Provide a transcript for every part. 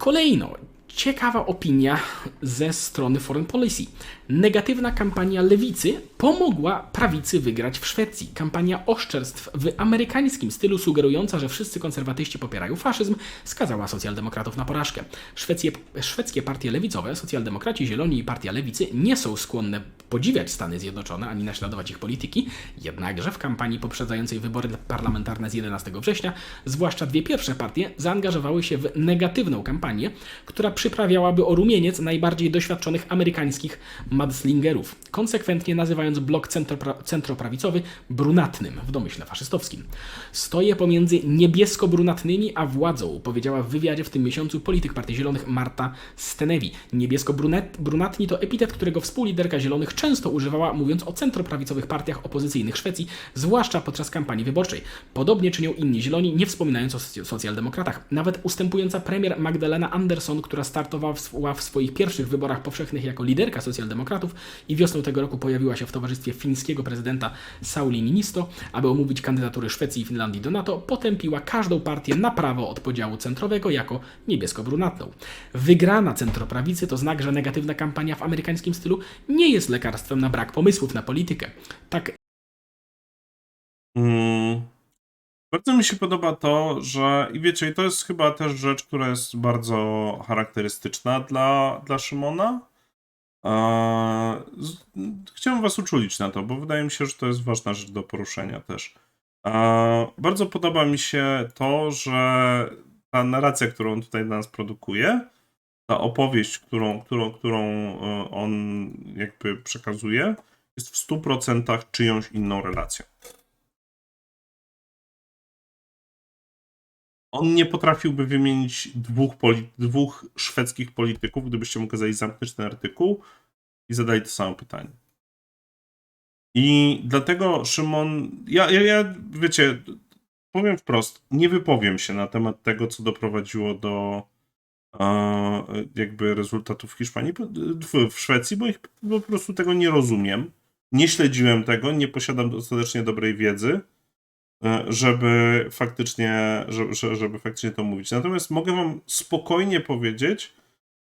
Kolejno, ciekawa opinia ze strony Foreign Policy. Negatywna kampania lewicy pomogła prawicy wygrać w Szwecji. Kampania oszczerstw w amerykańskim stylu, sugerująca, że wszyscy konserwatyści popierają faszyzm, skazała socjaldemokratów na porażkę. Szwecje, szwedzkie partie lewicowe, socjaldemokraci, zieloni i partia lewicy nie są skłonne podziwiać Stany Zjednoczone ani naśladować ich polityki, jednakże w kampanii poprzedzającej wybory parlamentarne z 11 września, zwłaszcza dwie pierwsze partie zaangażowały się w negatywną kampanię, która przyprawiałaby o rumieniec najbardziej doświadczonych amerykańskich mudslingerów, konsekwentnie nazywając blok centropra- centroprawicowy brunatnym, w domyśle faszystowskim. Stoję pomiędzy niebiesko-brunatnymi a władzą, powiedziała w wywiadzie w tym miesiącu polityk Partii Zielonych Marta Stenevi. Niebiesko-brunatni to epitet, którego współliderka Zielonych często używała, mówiąc o centroprawicowych partiach opozycyjnych Szwecji, zwłaszcza podczas kampanii wyborczej. Podobnie czynią inni zieloni, nie wspominając o soc- socjaldemokratach. Nawet ustępująca premier Magdalena Andersson, która startowała w swoich pierwszych wyborach powszechnych jako liderka socjaldemokratów i wiosną tego roku pojawiła się w towarzystwie fińskiego prezydenta Sauli Niinisto, aby omówić kandydatury Szwecji i Finlandii do NATO, potępiła każdą partię na prawo od podziału centrowego jako niebiesko-brunatną. Wygrana centroprawicy to znak, że negatywna kampania w amerykańskim stylu nie jest lekarstwem na brak pomysłów na politykę. Tak Mm. Bardzo mi się podoba to, że i wiecie, to jest chyba też rzecz, która jest bardzo charakterystyczna dla, dla Szymona. Chciałem was uczulić na to, bo wydaje mi się, że to jest ważna rzecz do poruszenia też. Bardzo podoba mi się to, że ta narracja, którą tutaj dla nas produkuje, ta opowieść, którą, którą, którą e, on jakby przekazuje, jest w 100% czyjąś inną relacją. On nie potrafiłby wymienić dwóch, dwóch szwedzkich polityków, gdybyście mu kazali zamknąć ten artykuł i zadali to samo pytanie. I dlatego Szymon, ja, ja, ja wiecie, powiem wprost, nie wypowiem się na temat tego, co doprowadziło do e, jakby rezultatów w Hiszpanii, w, w Szwecji, bo ich po prostu tego nie rozumiem. Nie śledziłem tego, nie posiadam dostatecznie dobrej wiedzy żeby faktycznie, żeby, żeby faktycznie to mówić. Natomiast mogę wam spokojnie powiedzieć,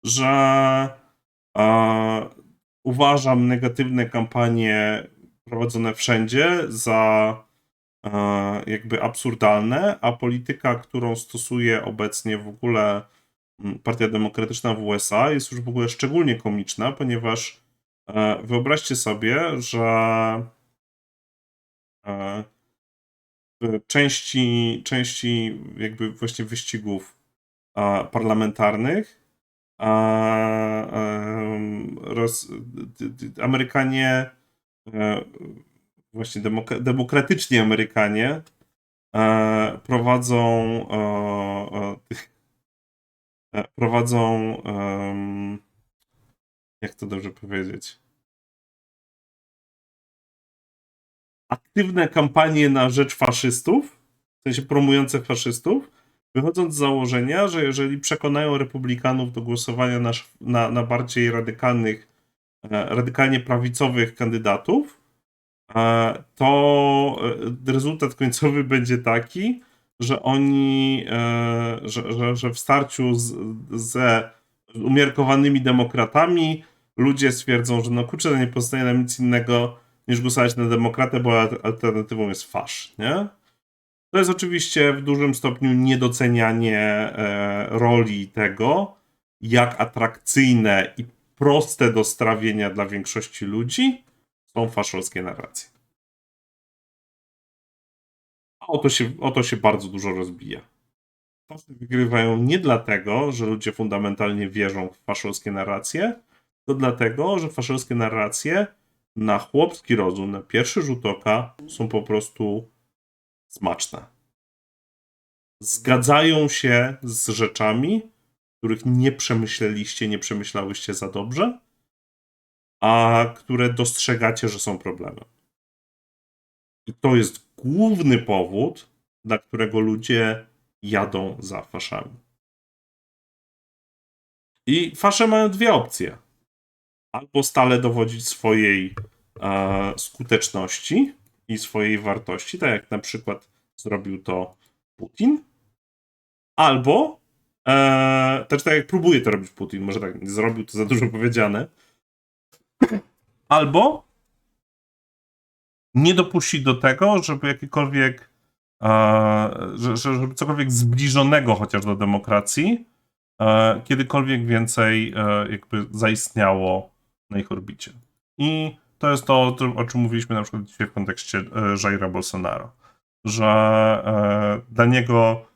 że e, uważam negatywne kampanie prowadzone wszędzie za e, jakby absurdalne, a polityka, którą stosuje obecnie w ogóle mm, Partia Demokratyczna w USA jest już w ogóle szczególnie komiczna, ponieważ e, wyobraźcie sobie, że e, części, części jakby właśnie wyścigów parlamentarnych roz, Amerykanie e, właśnie demok demokratyczni Amerykanie e, prowadzą e, prowadzą jak to dobrze powiedzieć aktywne kampanie na rzecz faszystów, w sensie promujące faszystów, wychodząc z założenia, że jeżeli przekonają republikanów do głosowania na, na, na bardziej radykalnych, e, radykalnie prawicowych kandydatów, e, to e, rezultat końcowy będzie taki, że oni, że, że, że w starciu z, umiarkowanymi demokratami ludzie stwierdzą, że no kurczę, nie pozostaje nam nic innego niż głosować na demokratę, bo al- alternatywą jest fasz, nie? To jest oczywiście w dużym stopniu niedocenianie e, roli tego, jak atrakcyjne i proste do strawienia dla większości ludzi są faszowskie narracje. A o to się, o to się bardzo dużo rozbija. Faszy wygrywają nie dlatego, że ludzie fundamentalnie wierzą w faszowskie narracje, to dlatego, że faszowskie narracje na chłopski rozum, na pierwszy rzut oka są po prostu smaczne. Zgadzają się z rzeczami, których nie przemyśleliście, nie przemyślałyście za dobrze, a które dostrzegacie, że są problemem. I to jest główny powód, dla którego ludzie jadą za faszami. I fasze mają dwie opcje. Albo stale dowodzić swojej e, skuteczności i swojej wartości, tak jak na przykład zrobił to Putin, albo Eee, też tak jak próbuje to robić Putin, może tak zrobił, to za dużo powiedziane. Albo nie dopuścić do tego, żeby jakiekolwiek, e, że, że, żeby cokolwiek zbliżonego chociaż do demokracji, e, kiedykolwiek więcej e, jakby zaistniało na ich orbicie. I to jest to, o czym- mówiliśmy na przykład dzisiaj w kontekście e, Jaira Bolsonaro, że e, dla niego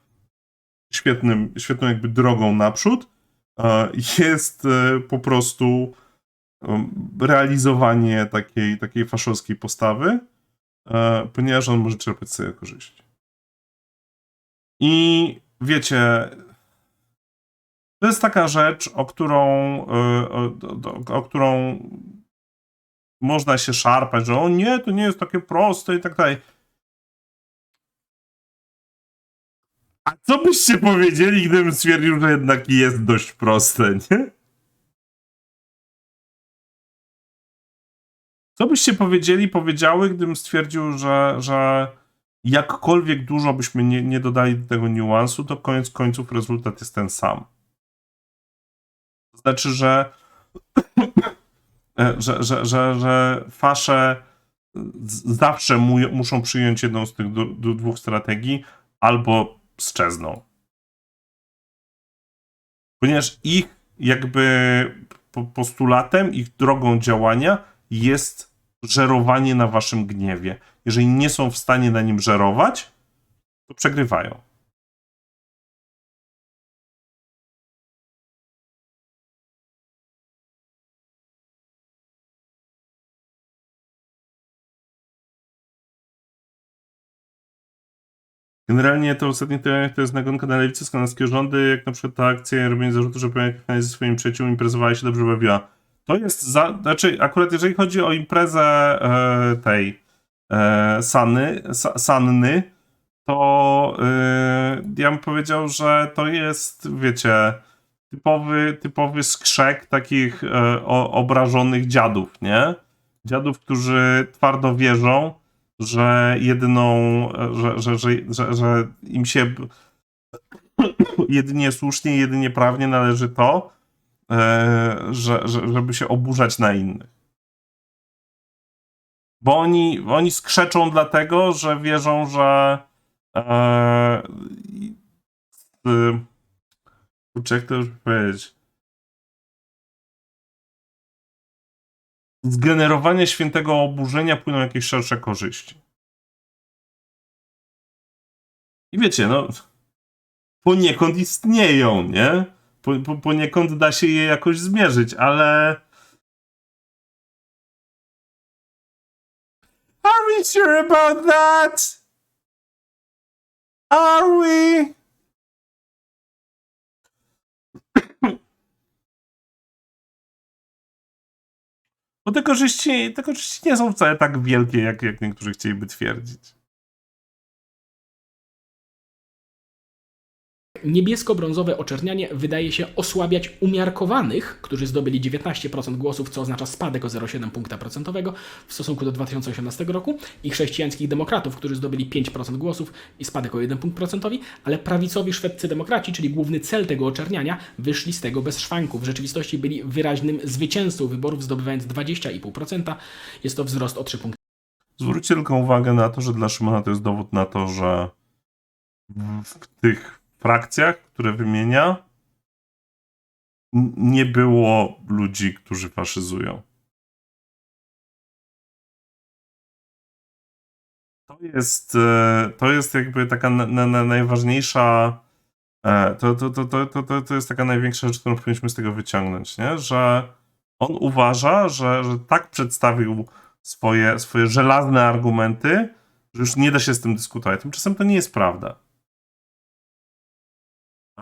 świetnym, świetną jakby drogą naprzód e, jest po prostu realizowanie takiej, takiej faszowskiej postawy, ponieważ on może czerpać sobie korzyści. I wiecie, to jest taka rzecz, o którą, e, o, o, o którą można się szarpać, że o nie, to nie jest takie proste i tak dalej. A co byście powiedzieli, gdybym stwierdził, że jednak jest dość proste, nie? Co byście powiedzieli, powiedziały, gdybym stwierdził, że, że jakkolwiek dużo byśmy nie, nie dodali do tego niuansu, to koniec końców rezultat jest ten sam. Znaczy, że, e, że, że, że, że fasze zawsze mu, muszą przyjąć jedną z tych dwóch strategii, albo sczezną. Ponieważ ich jakby po- postulatem, ich drogą działania jest żerowanie na waszym gniewie. Jeżeli nie są w stanie na nim żerować, to przegrywają. Generalnie to ostatnie to, to jest nagonka na lewicę z kanadskiego rządy, jak na przykład ta akcja robienie zarzutu, że pojechała ze swoimi przyjaciółmi imprezowała i się dobrze bawiła. To jest za, znaczy akurat jeżeli chodzi o imprezę e, tej e, Sany, Sa, Sanny, to e, ja bym powiedział, że to jest, wiecie, typowy, typowy skrzek takich e, o, obrażonych dziadów, nie? Dziadów, którzy twardo wierzą, że jedyną, że, że, że, że, że im się jedynie słusznie, jedynie prawnie należy to, e, że, że, żeby się oburzać na innych. Bo oni, oni skrzeczą dlatego, że wierzą, że e, y, kurczę, jak to już powiedzieć? Z generowania świętego oburzenia płyną jakieś szersze korzyści. I wiecie, no poniekąd istnieją, nie? Po, po, poniekąd da się je jakoś zmierzyć, ale Are we sure about that? Are we? Bo te korzyści, te korzyści nie są wcale tak wielkie, jak, jak niektórzy chcieliby twierdzić. Niebiesko-brązowe oczernianie wydaje się osłabiać umiarkowanych, którzy zdobyli 19% głosów, co oznacza spadek o 0,7 punkta procentowego w stosunku do 2018 roku, i chrześcijańskich demokratów, którzy zdobyli 5% głosów i spadek o 1 punkt ale prawicowi szwedzcy demokraci, czyli główny cel tego oczerniania, wyszli z tego bez szwanku. W rzeczywistości byli wyraźnym zwycięzcą wyborów, zdobywając 20,5%. Jest to wzrost o 3 punkty Zwróćcie tylko uwagę na to, że dla Szymona to jest dowód na to, że w tych frakcjach, które wymienia, nie było ludzi, którzy faszyzują. To jest, e, to jest jakby taka na, na, na najważniejsza. e, To, to, to, to, to, to, to jest taka największa rzecz, którą powinniśmy z tego wyciągnąć, nie? że on uważa, że, że tak przedstawił swoje, swoje żelazne argumenty, że już nie da się z tym dyskutować. Tymczasem to nie jest prawda.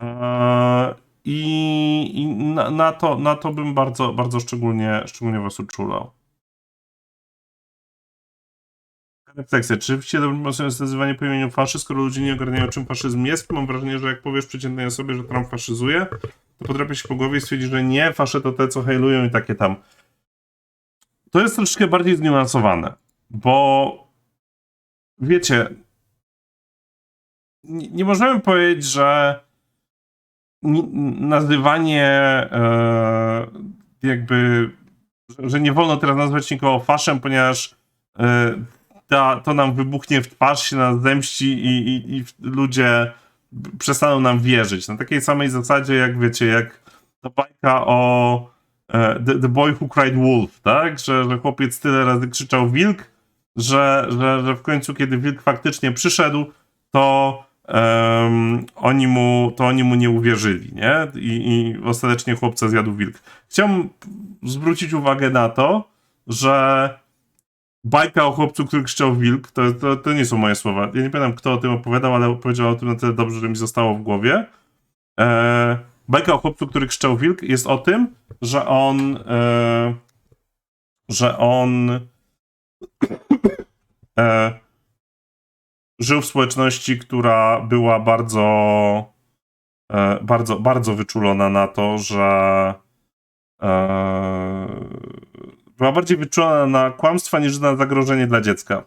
Eee, I, i na, na, to, na to bym bardzo, bardzo szczególnie, szczególnie was uczulał. Refleksja. Czy rzeczywiście dobrym pomysłem jest nazywanie po imieniu faszy, skoro ludzie nie ogarniają, czym faszyzm jest? Mam wrażenie, że jak powiesz przeciętnej osobie, że Trump faszyzuje, to potrafię się po głowie i stwierdzić, że nie, fasze to te, co hejlują i takie tam. To jest troszeczkę bardziej zniuansowane, bo wiecie, nie, nie możemy powiedzieć, że nazywanie e, jakby, że- nie wolno teraz nazwać nikogo faszem, ponieważ e, ta, to nam wybuchnie w twarz, się nas zemści i, i, i ludzie przestaną nam wierzyć. Na takiej samej zasadzie, jak wiecie, jak ta bajka o e, the, the Boy Who Cried Wolf, tak? Że, że chłopiec tyle razy krzyczał wilk, że, że, że w końcu, kiedy wilk faktycznie przyszedł, to em, oni, mu, to oni mu nie uwierzyli, nie? I, I ostatecznie chłopca zjadł wilk. Chciałbym zwrócić uwagę na to, że bajka o chłopcu, który krzyczał wilk, to, to, to nie są moje słowa. Ja nie pamiętam, kto o tym opowiadał, ale opowiedział o tym na tyle dobrze, że mi zostało w głowie. E, bajka o chłopcu, który krzyczał wilk jest o tym, że on e, że on e, żył w społeczności, która była bardzo e, bardzo, bardzo wyczulona na to, że e, była bardziej wyczulona na kłamstwa niż na zagrożenie dla dziecka.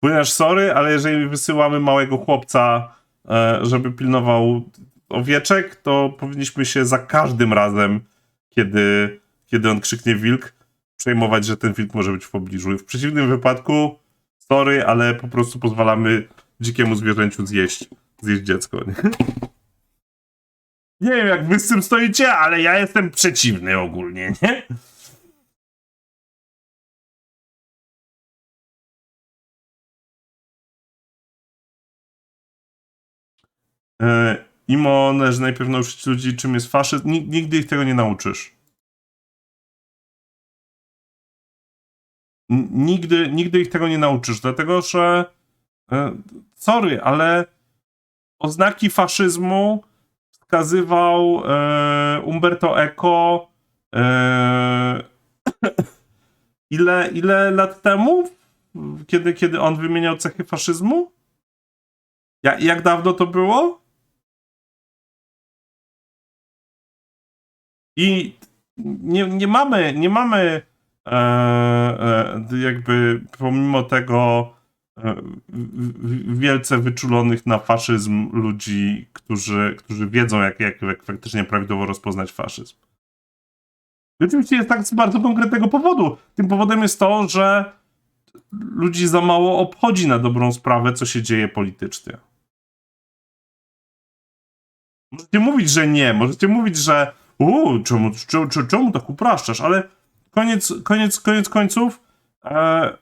Ponieważ sorry, ale jeżeli wysyłamy małego chłopca, e, żeby pilnował owieczek, to powinniśmy się za każdym razem, kiedy, kiedy on krzyknie wilk, przejmować, że ten wilk może być w pobliżu. W przeciwnym wypadku, sorry, ale po prostu pozwalamy dzikiemu zwierzęciu zjeść, zjeść dziecko. Nie? nie wiem, jak wy z tym stoicie, ale ja jestem przeciwny ogólnie, nie? E, Imo należy najpierw nauczyć ludzi, czym jest faszyzm. Nig- Nigdy ich tego nie nauczysz. Nigdy, nigdy ich tego nie nauczysz, dlatego że e, sorry, ale oznaki faszyzmu wskazywał e, Umberto Eco e, ile, ile lat temu? Kiedy, kiedy on wymieniał cechy faszyzmu? Ja, jak dawno to było? I nie, nie mamy, nie mamy jakby pomimo tego e, wielce wyczulonych na faszyzm ludzi, którzy, którzy wiedzą, jak, jak, jak faktycznie prawidłowo rozpoznać faszyzm. I oczywiście jest tak z bardzo konkretnego powodu. Tym powodem jest to, że ludzi za mało obchodzi na dobrą sprawę, co się dzieje politycznie. Możecie mówić, że nie, możecie mówić, że uuu, czemu, czemu, czemu tak upraszczasz, ale koniec, koniec, koniec końców e,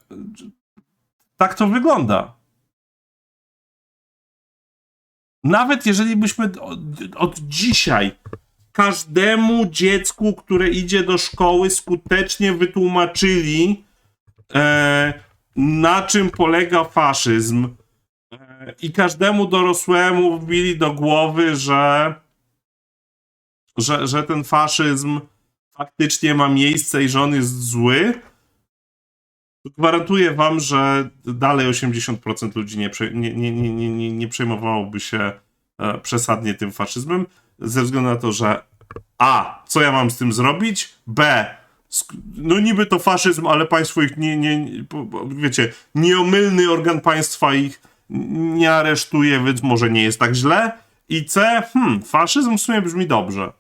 tak to wygląda. Nawet jeżeli byśmy od, od dzisiaj każdemu dziecku, które idzie do szkoły, skutecznie wytłumaczyli, e, na czym polega faszyzm, e, i każdemu dorosłemu wbili do głowy, że, że, że ten faszyzm faktycznie ma miejsce i że on jest zły, gwarantuję wam, że dalej 80% ludzi nie, nie, nie, nie, nie, nie, przejmowałoby się e, przesadnie tym faszyzmem, ze względu na to, że a, co ja mam z tym zrobić? B, no niby to faszyzm, ale państwo ich nie, nie, wiecie, nieomylny organ państwa ich nie aresztuje, więc może nie jest tak źle. I C, hmm, faszyzm w sumie brzmi dobrze.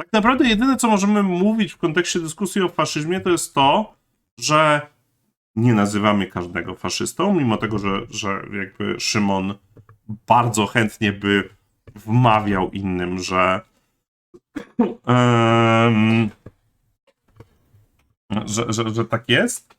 Tak naprawdę jedyne, co możemy mówić w kontekście dyskusji o faszyzmie, to jest to, że nie nazywamy każdego faszystą, mimo tego, że, że jakby Szymon bardzo chętnie by wmawiał innym, że em, że, że, że tak jest.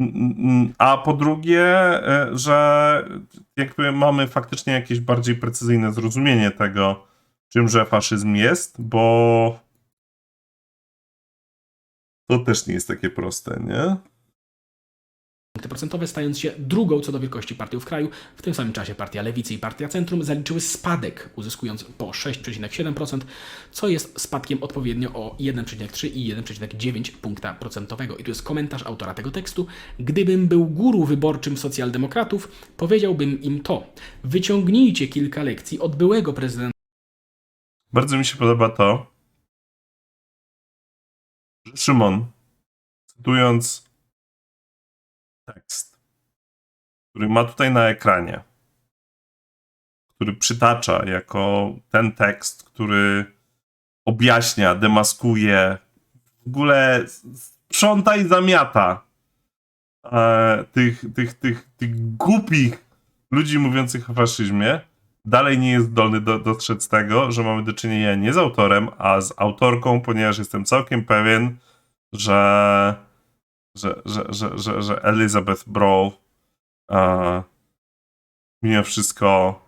N- A po drugie, e, że jakby mamy faktycznie jakieś bardziej precyzyjne zrozumienie tego, czymże faszyzm jest, bo to też nie jest takie proste, nie? punkty procentowe, stając się drugą co do wielkości partią w kraju. W tym samym czasie Partia Lewicy i Partia Centrum zaliczyły spadek, uzyskując po 6,7%, co jest spadkiem odpowiednio o 1,3 i 1,9 punkta procentowego. I tu jest komentarz autora tego tekstu. Gdybym był guru wyborczym socjaldemokratów, powiedziałbym im to. Wyciągnijcie kilka lekcji od byłego prezydenta Bardzo mi się podoba to, że Szymon, cytując tekst, który ma tutaj na ekranie, który przytacza jako ten tekst, który objaśnia, demaskuje, w ogóle sprząta i zamiata e, tych, tych, tych, tych głupich ludzi mówiących o faszyzmie, dalej nie jest zdolny do, dostrzec tego, że mamy do czynienia nie z autorem, a z autorką, ponieważ jestem całkiem pewien, że, że, że, że, że, że Elizabeth Brow e, mimo wszystko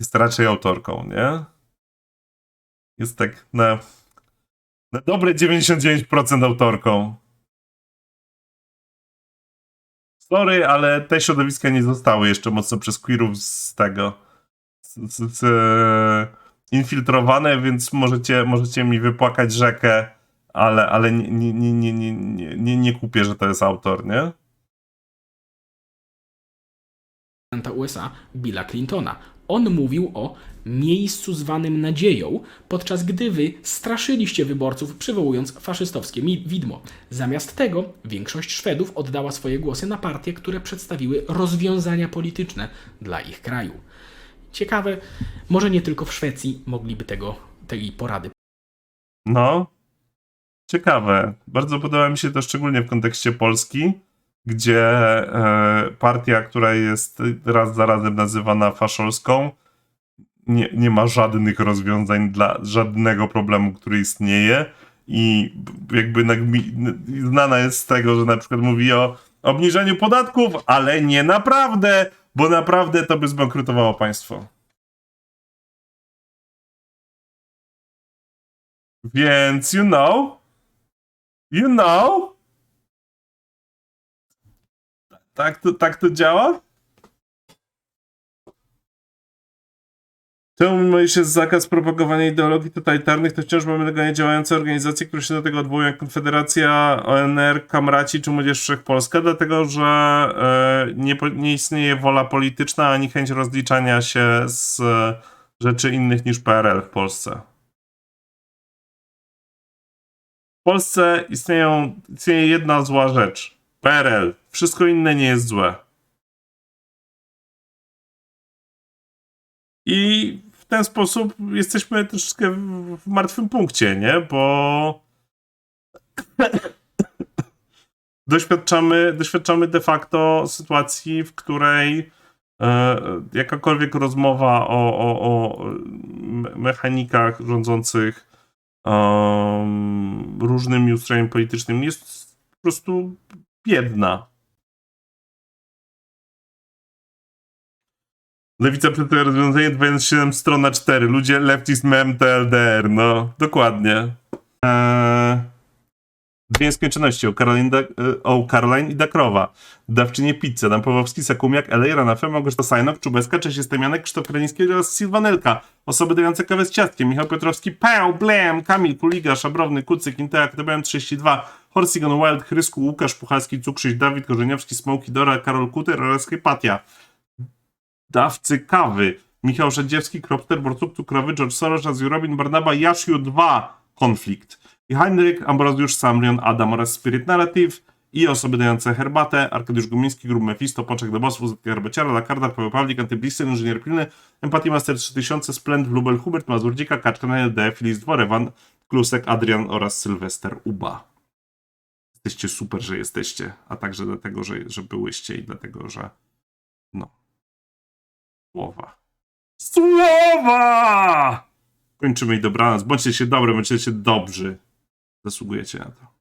jest raczej autorką, nie? Jest tak na, na dobre 99% autorką. Sorry, ale te środowiska nie zostały jeszcze mocno przez queerów z tego z, z, z, e, infiltrowane, więc możecie, możecie mi wypłakać rzekę, ale, ale nie, nie, nie, nie, nie, nie, nie, kupię, że to jest autor, nie? prezydenta USA Billa Clintona. On mówił o miejscu zwanym nadzieją, podczas gdy wy straszyliście wyborców, przywołując faszystowskie widmo. Zamiast tego większość Szwedów oddała swoje głosy na partie, które przedstawiły rozwiązania polityczne dla ich kraju. Ciekawe, może nie tylko w Szwecji mogliby tego, tej porady No, ciekawe. Bardzo podoba mi się to szczególnie w kontekście Polski, gdzie e, partia, która jest raz za razem nazywana faszolską, nie, nie ma żadnych rozwiązań dla żadnego problemu, który istnieje i jakby znana jest z tego, że na przykład mówi o obniżeniu podatków, ale nie naprawdę, bo naprawdę to by zbankrutowało państwo. Więc you know, you know, tak to, tak to działa? Czemu mimo iż jest zakaz propagowania ideologii totalitarnych, to wciąż mamy legalnie działające organizacje, które się do tego odwołują, jak Konfederacja, ONR, Kamraci czy Młodzież Wszechpolska, dlatego że e, nie, nie istnieje wola polityczna ani chęć rozliczania się z e, rzeczy innych niż PRL w Polsce. W Polsce istnieją, istnieje jedna zła rzecz. PRL. Wszystko inne nie jest złe. I w ten sposób jesteśmy troszeczkę w, martwym punkcie, nie? Bo doświadczamy, doświadczamy de facto sytuacji, w której e, jakakolwiek rozmowa o, o, o me- mechanikach rządzących um, różnymi ustrojami politycznymi jest po prostu biedna. Lewica przedstawia rozwiązanie 27 strona 4. Ludzie leftist mem TLDR. No, dokładnie. Eee, dwie nieskończoności. O Caroline, da, e, o Caroline i Dakrowa. Dawczynie pizzy. Adam Pawłowski, Sakumiak, Elej, Ranafem, Małgorzata Sajnok, Czubeska, Cześć Stemianek, Krzysztof Kraniński oraz Sylwanelka. Osoby dające kawę z ciastkiem. Michał Piotrowski, Pał, Blem, Kamil Kuliga, Szabrowny, Kucyk, Inteak, TBM 32, Horsigan Wild, Chrysku, Łukasz Puchalski, Cukrzyś, Dawid Korzeniowski, Smoki, Dora, Karol Kuter oraz Hypatia dawcy kawy. Michał Rzedziewski, Kropter, Borcuk Cukrowy, George Soros, Robin, Barnaba, Jashiu 2, Konflikt. I Heinrich, Ambrozjusz, Samrion, Adam oraz Spirit Narrative i osoby dające herbatę, Arkadiusz Gumiński, Grub Mephisto, Poczek do Bossów, Zetka Herbaciara, Lakarda, Paweł Pawlik, Antyblisty, Inżynier Pilny, Empatii Master 3000, Splend, Lubel, Hubert, Mazurdzika, Kaczka, LD, Filis Dworewan, Klusek, Adrian oraz Sylwester Uba. Jesteście super, że jesteście, a także dlatego, że, że byłyście i dlatego, że Słowa. Słowa! Kończymy i dobranoc. Bądźcie się dobre, bądźcie się dobrzy. Zasługujecie na to.